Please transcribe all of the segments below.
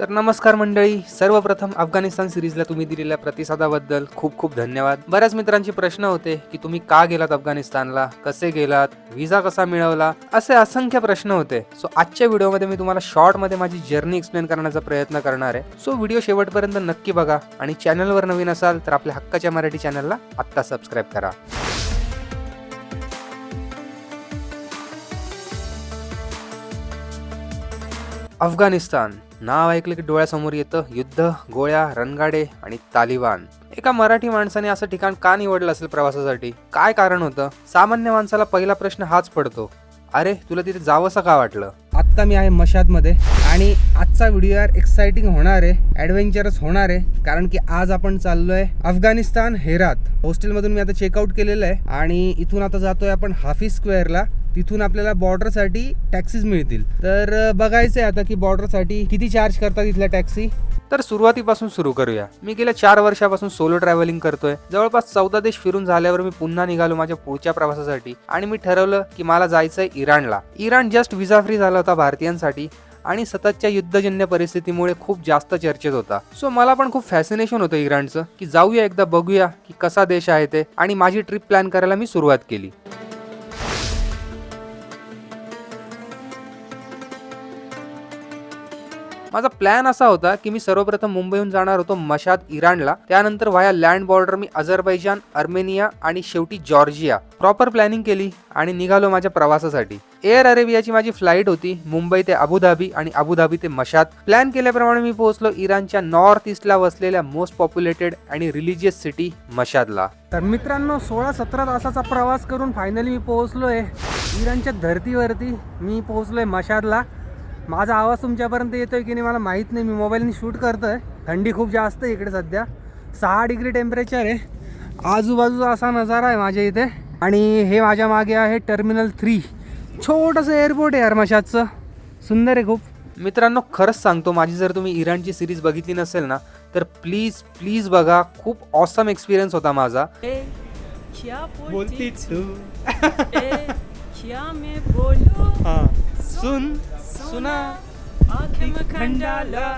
तर नमस्कार मंडळी सर्वप्रथम अफगाणिस्तान सिरीजला तुम्ही दिलेल्या प्रतिसादाबद्दल खूप खूप धन्यवाद. बऱ्याच मित्रांचे प्रश्न होते की तुम्ही का गेलात अफगाणिस्तानला कसे गेलात व्हिसा कसा मिळवला असे असंख्य प्रश्न होते. सो आजच्या व्हिडिओमध्ये मी तुम्हाला शॉर्टमध्ये माझी जर्नी एक्सप्लेन करण्याचा प्रयत्न करणार आहे. सो व्हिडिओ शेवटपर्यंत नक्की बघा आणि चॅनलवर नवीन असाल तर आपल्या हक्काच्या मराठी चॅनलला आत्ता सबस्क्राईब करा. अफगाणिस्तान नाव ऐकलं की डोळ्यासमोर येतं. युद्ध गोळ्या रणगाडे आणि तालिबान. एका मराठी माणसाने असं ठिकाण का निवडलं असेल प्रवासासाठी? काय कारण होतं? सामान्य माणसाला पहिला प्रश्न हाच पडतो. अरे तुला तिथे जावंसं का वाटलं? आत्ता मी आहे मशादमध्ये आणि आजचा व्हिडिओ यार एक्साइटिंग होणार आहे ॲडव्हेंचरस होणार आहे कारण की आज आपण चाललोय अफगाणिस्तान हेरात. हॉस्टेलमधून मी आता चेकआउट केलेलं आहे आणि इथून आता जातोय आपण हाफिज स्क्वेअरला. तिथून आपल्याला बॉर्डरसाठी टॅक्सीज मिळतील. तर बघायचं आहे आता की बॉर्डरसाठी किती चार्ज करतात इथल्या टॅक्सी तर सुरुवातीपासून सुरू करूया. मी गेल्या चार वर्षापासून सोलो ट्रॅव्हलिंग करतोय. जवळपास चौदा देश फिरून झाल्यावर मी पुन्हा निघालो माझ्या पुढच्या प्रवासासाठी. आणि मी ठरवलं की मला जायचंय इराणला. इराण जस्ट विजा फ्री झाला होता भारतीयांसाठी आणि सततच्या युद्धजन्य परिस्थितीमुळे खूप जास्त चर्चेत होता. सो मला पण खूप फॅसिनेशन होतं इराणचं की जाऊया एकदा बघूया की कसा देश आहे ते. आणि माझी ट्रिप प्लॅन करायला मी सुरुवात केली. माझा प्लॅन असा होता की मी सर्वप्रथम मुंबईहून जाणार होतो मशाद इराणला. त्यानंतर व्हाया लँड बॉर्डर मी अझरबैजान अर्मेनिया आणि शेवटी जॉर्जिया. प्रॉपर प्लॅनिंग केली आणि निघालो माझ्या प्रवासासाठी. एअर अरेबियाची माझी फ्लाईट होती मुंबई ते अबुधाबी आणि अबुधाबी ते मशाद. प्लॅन केल्याप्रमाणे मी पोहोचलो इराणच्या नॉर्थ ईस्टला वसलेल्या मोस्ट पॉप्युलेटेड आणि रिलिजियस सिटी मशादला. तर मित्रांनो सोळा सतरा तासाचा प्रवास करून फायनली मी पोहोचलोय. इराणच्या धर्तीवरती मी पोहोचलोय मशादला. माझा आवाज तुमच्यापर्यंत येतोय की नाही मला माहीत नाही. मी मोबाईलने शूट करतोय. थंडी खूप जास्त आहे इकडे सध्या. सहा डिग्री टेम्परेचर आहे. आजूबाजूचा असा नजारा आहे माझ्या इथे. आणि हे माझ्या मागे आहे टर्मिनल थ्री. छोटंसं एअरपोर्ट आहे यार मशादचं सुंदर आहे खूप. मित्रांनो खरंच सांगतो माझी जर तुम्ही इराणची सिरीज बघितली नसेल ना तर प्लीज प्लीज बघा. खूप ऑसम एक्सपिरियन्स होता माझा. बोलती बोलती तू? ए क्या मैं बोलूं? हाँ सुन. सुना। आंखें में खंडाला।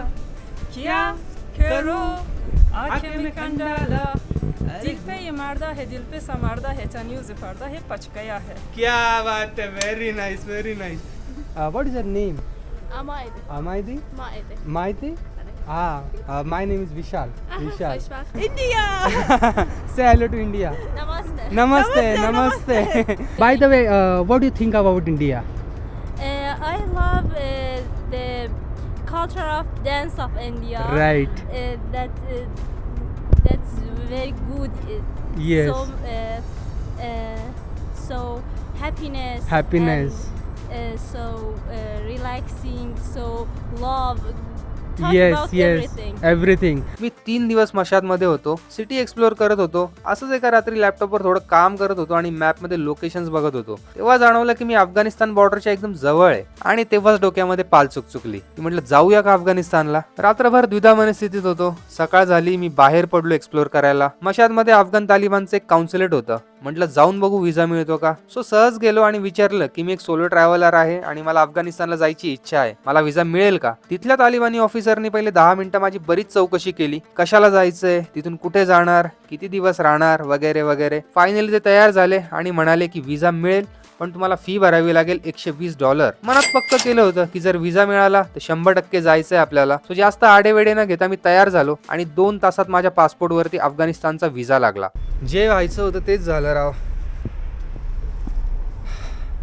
क्या करूं? आंखें में खंडाला। दिल पे ये मारदा है दिल पे समारदा है चनियों से पर्दा है पच गया है। क्या बात है very nice very nice what is your name Amaide. माहिती Maide. माहिती हा my name is Vishal Vishal India. से हॅलो टू इंडिया! Namaste. नमस्ते। नमस्ते by the way what you think about India Uh, I love uh, the culture of dance of India. Right. Uh, that uh, that's very good. Yes. So uh, uh, so happiness. Happiness. And, uh, so uh, relaxing. So love. Yes yes. Everything मी तीन दिवस मशादमध्ये होतो city explore करत होतो असंच एका रात्री लॅपटॉपवर थोडं काम करत होतो आणि मॅपमध्ये लोकेशन्स बघत होतो. तेव्हा जाणवलं की मी अफगाणिस्तान बॉर्डरच्या एकदम जवळ आहे आणि तेव्हाच डोक्यामध्ये पाल चुक चुकली. की म्हटलं जाऊया का अफगाणिस्तानला? रात्रभर द्विधा मनस्थितीत होतो. सकाळ झाली मी बाहेर पडलो एक्सप्लोर करायला. मशादमध्ये अफगाण तालिबानचं एक काउन्सिलेट होतं. म्हटलं जाऊन बघू विजा मिळतो का? सो सहज गेलो आणि विचारलं की मी एक सोलो ट्रॅव्हलर आहे आणि मला अफगाणिस्तानला जायची इच्छा आहे. मला विजा मिळेल का? तिथल्या तालिबानी ऑफिसरनी पहिले दहा मिनिटं माझी बरीच चौकशी केली. कशाला जायचंय? तिथून कुठे जाणार? किती दिवस राहणार? वगैरे वगैरे. फायनली ते तयार झाले आणि म्हणाले की विजा मिळेल. पण तुम्हाला फी भरावी लागेल एकशे वीस डॉलर मनात पक्क केलं होतं की जर विजा मिळाला तर शंभर टक्के जायचंय आपल्याला. सो जास्त आडेवेडे न घेता मी तयार झालो आणि दोन तासात माझ्या पासपोर्टवरती अफगाणिस्तानचा विजा लागला. जे व्हायचं होतं तेच झालं राव.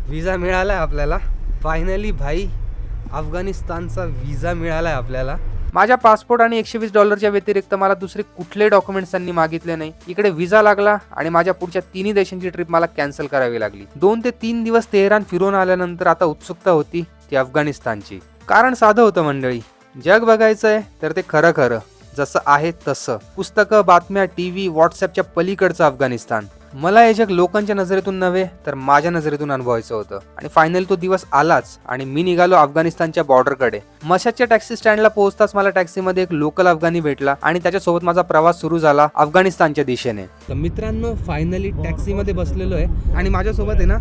विजा मिळाला आपल्याला. फायनली भाई अफगाणिस्तानचा विजा मिळाला आपल्याला. माझ्या पासपोर्ट आणि एकशे वीस डॉलरच्या व्यतिरिक्त मला दुसरे कुठले डॉक्युमेंट्स त्यांनी मागितले नाही. इकडे विजा लागला आणि माझ्या पुढच्या तिन्ही देशांची ट्रिप मला कॅन्सल करावी लागली. दोन ते तीन दिवस तेहरान फिरून आल्यानंतर आता उत्सुकता होती ती अफगाणिस्तानची. कारण साधं होतं मंडळी. जग बघायचंय तर ते खरं खरं. जसं आहे तसं. पुस्तकं बातम्या टी व्ही व्हॉट्सअपच्या पलीकडचं अफगाणिस्तान. मला हे जग लोकांच्या नजरेतून नव्हे तर माझ्या नजरेतून अनुभवायचं होतं. आणि फायनल तो दिवस आलाच आणि मी निघालो अफगाणिस्तानच्या बॉर्डरकडे मशादच्या टॅक्सी स्टँडला पोहोचताच मला टॅक्सीमध्ये एक लोकल अफगाणी भेटला आणि त्याच्यासोबत माझा प्रवास सुरू झाला अफगाणिस्तानच्या दिशेने. तर मित्रांनो फायनली टॅक्सीमध्ये बसलेलो आहे आणि माझ्यासोबत आहे ना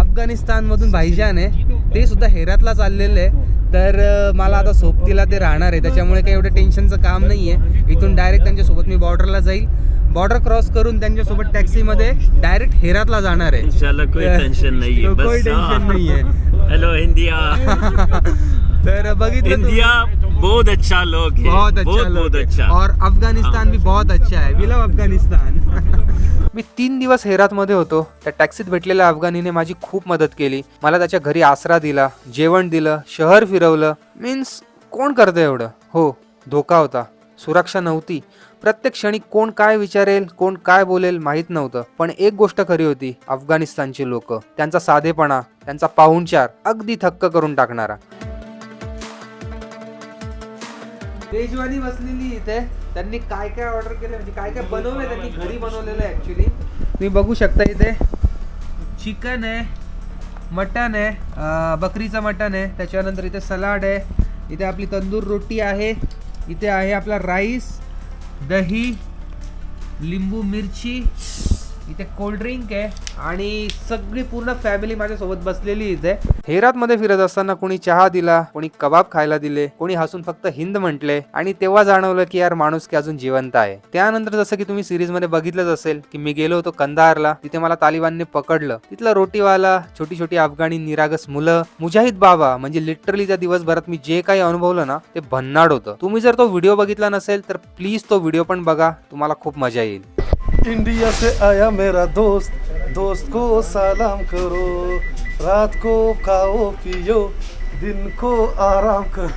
अफगाणिस्तान मधून भाईजान आहे. ते सुद्धा हेरातला चाललेले आहे. तर मला आता सोबतीला ते राहणार आहे त्याच्यामुळे काही एवढं टेन्शनचं काम नाही आहे इथून डायरेक्ट त्यांच्यासोबत मी बॉर्डरला जाईल. बॉर्डर क्रॉस करून त्यांच्यासोबत टॅक्सीमध्ये डायरेक्ट हेरातला जाणार आहे. इंशाल्लाह कोई तर- टेंशन नहीं है कोई टेंशन हाँ। नहीं है हेलो इंडिया तर बघितलं? इंडिया बहुत अच्छा लोग है. बहुत अच्छा बहुत लोग बहुत. अच्छा. और अफगानिस्तान भी बहुत अच्छा है. वी लव अफगानिस्तान. मी तीन दिवस हेरात मध्ये होतो. त्या टॅक्सीत भेटलेल्या अफगाणीने माझी खूप मदत केली. मला त्याच्या घरी आसरा दिला जेवण दिलं शहर फिरवलं. मीन्स कोण करतं एवढं? हो धोका होता. सुरक्षा नव्हती. प्रत्येक क्षणी कोण काय विचारेल कोण काय बोलेल माहीत नव्हतं. पण एक गोष्ट खरी होती अफगाणिस्तानची लोक. त्यांचा साधेपणा त्यांचा पाहुणचार अगदी थक्क करून टाकणारा. मेजवानी बसलेली इथे. त्यांनी काय काय ऑर्डर केलं म्हणजे काय काय बनवलंय त्यांनी घरी बनवलेलं आहे ऍक्च्युली तुम्ही बघू शकता इथे. चिकन आहे मटन आहे बकरीचं मटन आहे. त्याच्यानंतर इथे सलाड आहे. इथे आपली तंदूर रोटी आहे. इथे आहे आपला राईस दही लिंबू मिरची इथे कोल्ड्रिंक आहे आणि सगळी पूर्ण फॅमिली माझ्यासोबत बसलेली इथे. हेरात मध्ये फिरत असताना कोणी चहा दिला कोणी कबाब खायला दिले कोणी हसून फक्त हिंद म्हटले आणि तेव्हा जाणवलं की यार माणूस की अजून जिवंत आहे. त्यानंतर जसं की तुम्ही सिरीजमध्ये बघितलंच असेल की मी गेलो होतो कंदारला तिथे मला तालिबानने पकडलं. तिथला रोटीवाला छोटी छोटी अफगाणी निरागस मुलं मुजाहिद बाबा म्हणजे लिटरली त्या दिवसभरात मी जे काही अनुभवलं ना ते भन्नाड होतं. तुम्ही जर तो व्हिडिओ बघितला नसेल तर प्लीज तो व्हिडिओ पण बघा तुम्हाला खूप मजा येईल. इंडिया से आया मेरा दोस्त। दोस्त को सलाम करो, रात को खाओ, पियो, दिन को आराम करो।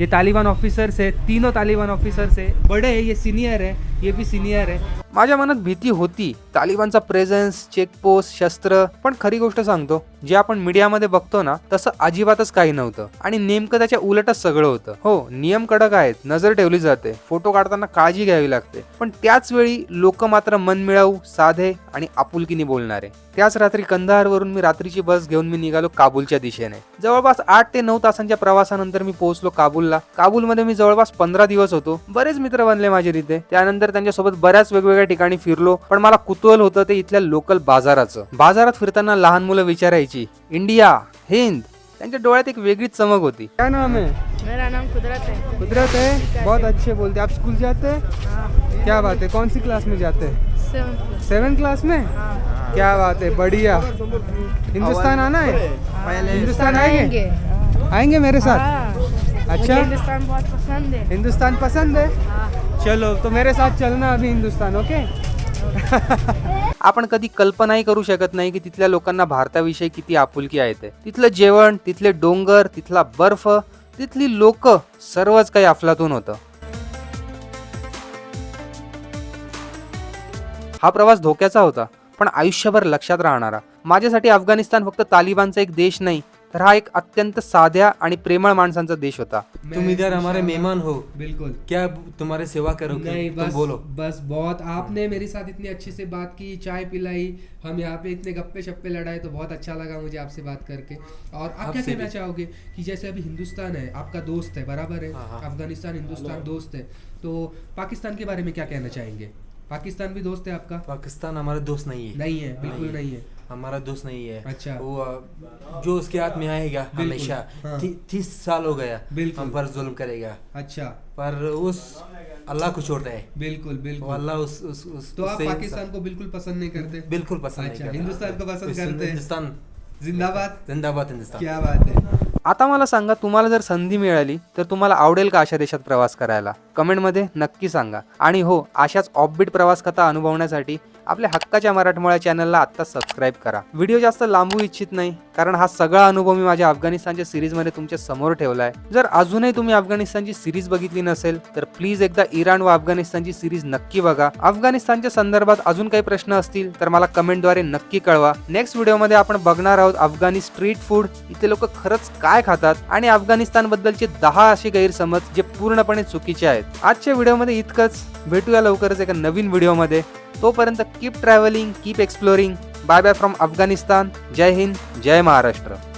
ये तालिबान ऑफिसर से, तीनों तालिबान ऑफिसर है बड़े है, ये सीनियर है। ये भी सिनियर आहे माझ्या मनात भीती होती. तालिबानचा प्रेझेन्स चेकपोस्ट शस्त्र पण खरी गोष्ट सांगतो जे आपण मीडियामध्ये बघतो ना तसं अजिबातच काही नव्हतं. आणि नेमकं त्याच्या उलटच सगळं होतं. हो नियम कडक आहेत नजर ठेवली जाते फोटो काढताना काळजी घ्यावी लागते. पण त्याच वेळी लोक मात्र मनमिळाऊ साधे आणि आपुलकीने बोलणारे. त्याच रात्री कंधारवरून मी रात्रीची बस घेऊन मी निघालो काबूलच्या दिशेने. जवळपास आठ ते नऊ तासांच्या प्रवासानंतर मी पोहोचलो काबूलला. काबूलमध्ये मी जवळपास पंधरा दिवस होतो. बरेच मित्र बनले माझे तिथे. त्यानंतर त्यांच्यासोबत बऱ्याच वेगवेगळ्या ठिकाणी फिरलो पण मला कुतूहल होतं ते इथल्या लोकल बाजाराचं. बाजारात फिरताना लहान मुलं विचारायची इंडिया हिंद? त्यांच्या डोळ्यात एक वेगळीच चमक होती. काय नाम है मेरा नाम कुदरत है। कुदरत है? बहुत अच्छे बोलते. आप स्कूल जाते? हैं। क्या बात है. कौन सी क्लास में जाते? हैं सेवन क्लास में? क्या बात है. बढ़िया. हिंदुस्तान आना है? हिंदुस्तान आएंगे। आएंगे? मेरे साथ? अच्छा। हिंदुस्तान बहुत पसंद है। हिंदुस्तान पसंद है। चलो तो मेरे साथ चलना अभी हिंदुस्तान ओके आपण कधी कल्पनाही करू शकत नाही की तिथल्या लोकांना भारताविषयी किती आपुलकी आहे ते. तिथलं जेवण तिथले डोंगर तिथला बर्फ तिथली लोक सर्वच काही अफलातून होतं. हा प्रवास धोक्याचा होता पण आयुष्यभर लक्षात राहणारा. माझ्यासाठी अफगाणिस्तान फक्त तालिबानचा एक देश नाही तर हा एक अत्यंत साध्या आणि प्रेमळ माणसांचा देश होता. तुम इधर हमारे मेहमान हो बिल्कुल। क्या तुम्हारी सेवा करोगे? नहीं तुम बोलो। बस बहुत। आपने मेरे साथ इतनी अच्छे से बात की चाय पिलाई हम यहाँ पे इतने गप्पे शप्पे लड़ाए तो बहुत अच्छा लगा मुझे आपसे बात करके। और आप क्या कहना। चाहोगे कि जैसे अभी हिंदुस्तान है आपका दोस्त है बराबर हाँ। अफगानिस्तान हिंदुस्तान दोस्त है। तो पाकिस्तान के बारे में क्या कहना चाहेंगे? पाकिस्तान भी दोस्त है आपका पाकिस्तान हमारा दोस्त नहीं है नहीं है बिल्कुल नहीं। नहीं है हमारा दोस्त नहीं है अच्छा। वो जो उसके हाथ में आएगा हमेशा हाँ। ती- तीस साल हो गया। हम पर जुल्म करेगा अच्छा पर उस अल्लाह को छोड़ता है बिल्कुल बिल्कुल अल्लाह उस, उस, उस तो आप पाकिस्तान को बिल्कुल पसंद नहीं करते बिल्कुल पसंद नहीं अच्छा, हिंदुस्तान को पसंद करते हैं। हिंदुस्तान जिंदाबाद. जिंदाबाद हिंदुस्तान. क्या बात है. आता मला सांगा तुम्हाला जर संधी मिळाली तर तुम्हाला आवडेल का अशा देशात प्रवास करायला? कमेंटमध्ये नक्की सांगा. आणि हो अशाच ऑफबीट प्रवास कथा अनुभवण्यासाठी आपल्या हक्काच्या मराठमोळ्या चॅनलला आत्ता सबस्क्राईब करा. व्हिडिओ जास्त लांबू इच्छित नाही कारण हा सगळा अनुभव मी माझ्या अफगाणिस्तानच्या सिरीजमध्ये तुमच्यासमोर ठेवलाय. जर अजूनही तुम्ही अफगाणिस्तानची सिरीज बघितली नसेल तर प्लीज एकदा इराण व अफगाणिस्तानची सिरीज नक्की बघा. अफगाणिस्तानच्या संदर्भात अजून काही प्रश्न असतील तर मला कमेंटद्वारे नक्की कळवा. नेक्स्ट व्हिडिओमध्ये आपण बघणार आहोत अफगाणी स्ट्रीट फूड इथे लोक खरंच काय खातात आणि अफगाणिस्तान बद्दलचे दहा असे गैरसमज जे पूर्णपणे चुकीचे आहेत. आजच्या व्हिडिओमध्ये इतकंच. भेटूया लवकरच एका नवीन व्हिडिओमध्ये तोपर्यंत keep travelling keep exploring bye bye from Afghanistan जय हिंद जय महाराष्ट्र